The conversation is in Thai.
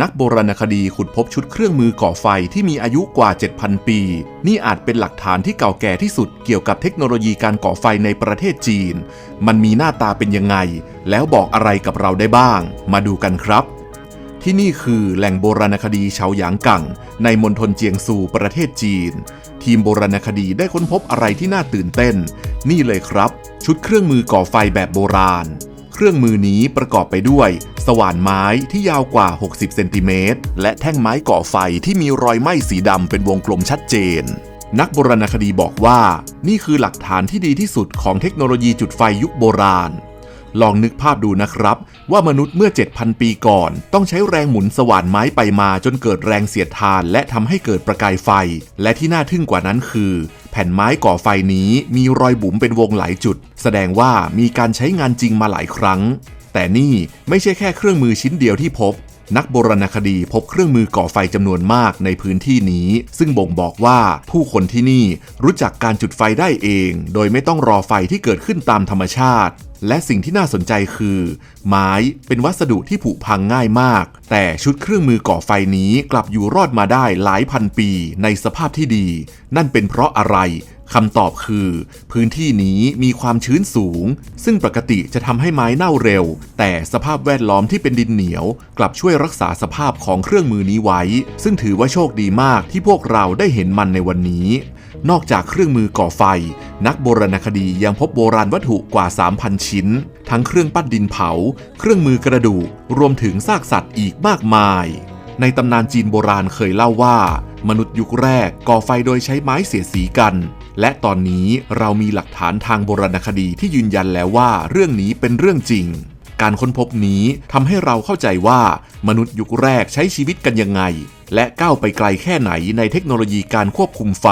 นักโบราณคดีขุดพบชุดเครื่องมือก่อไฟที่มีอายุกว่า 7,000 ปี นี่อาจเป็นหลักฐานที่เก่าแก่ที่สุดเกี่ยวกับเทคโนโลยีการก่อไฟในประเทศจีน มันมีหน้าตาเป็นยังไง แล้วบอกอะไรกับเราได้บ้าง มาดูกันครับ ที่นี่คือแหล่งโบราณคดีเฉาหยางกังในมณฑลเจียงซูประเทศจีน ทีมโบราณคดีได้ค้นพบอะไรที่น่าตื่นเต้น นี่เลยครับ ชุดเครื่องมือก่อไฟแบบโบราณ เครื่องมือนี้ประกอบไปด้วย สว่านไม้ที่ยาวกว่า 60 เซนติเมตร และแท่งไม้ก่อไฟที่มีรอยไหม้สีดำเป็นวงกลมชัดเจน นักโบราณคดีบอกว่า นี่คือหลักฐานที่ดีที่สุดของเทคโนโลยีจุดไฟยุคโบราณ ลองนึกภาพดูนะครับ ว่ามนุษย์เมื่อ 7,000 ปีก่อน ต้องใช้แรงหมุนสว่านไม้ไปมาจนเกิดแรงเสียดทาน และทำให้เกิดประกายไฟ และที่น่าทึ่งกว่านั้นคือ ผ่นไม้ก่อไฟนี้มีรอยบุ๋มเป็นวงหลายจุด แสดงว่ามีการใช้งานจริงมาหลายครั้ง แต่นี่ไม่ใช่แค่เครื่องมือชิ้นเดียวที่พบ นักโบราณคดีพบเครื่องมือก่อไฟจำนวนมากในพื้นที่นี้ ซึ่งบ่งบอกว่าผู้คนที่นี่รู้จักการจุดไฟได้เอง โดยไม่ต้องรอไฟที่เกิดขึ้นตามธรรมชาติ และสิ่งที่น่าสนใจคือ ไม้เป็นวัสดุที่ผุพังง่ายมาก แต่ชุดเครื่องมือก่อไฟนี้กลับอยู่รอดมาได้หลายพันปีในสภาพที่ดี นั่นเป็นเพราะอะไร คำตอบคือ พื้นที่นี้มีความชื้นสูง ซึ่งปกติจะทำให้ไม้เน่าเร็ว แต่สภาพแวดล้อมที่เป็นดินเหนียว กลับช่วยรักษาสภาพของเครื่องมือนี้ไว้ ซึ่งถือว่าโชคดีมากที่พวกเราได้เห็นมันในวันนี้ นอกจากเครื่องมือก่อไฟ นักโบราณคดียังพบโบราณวัตถุกว่า 3,000 ชิ้น ทั้งเครื่องปั้นดินเผา เครื่องมือกระดูกรวมถึงซากสัตว์อีกมากมายในตำนานจีนโบราณเคยเล่าว่า มนุษย์ยุคแรกก่อไฟโดยใช้ไม้เสียดสีกัน และตอนนี้เรามีหลักฐานทางโบราณคดีที่ยืนยันแล้วว่าเรื่องนี้เป็นเรื่องจริง การค้นพบนี้ทำให้เราเข้าใจว่า มนุษย์ยุคแรกใช้ชีวิตกันยังไง และก้าวไปไกลแค่ไหนในเทคโนโลยีการควบคุมไฟ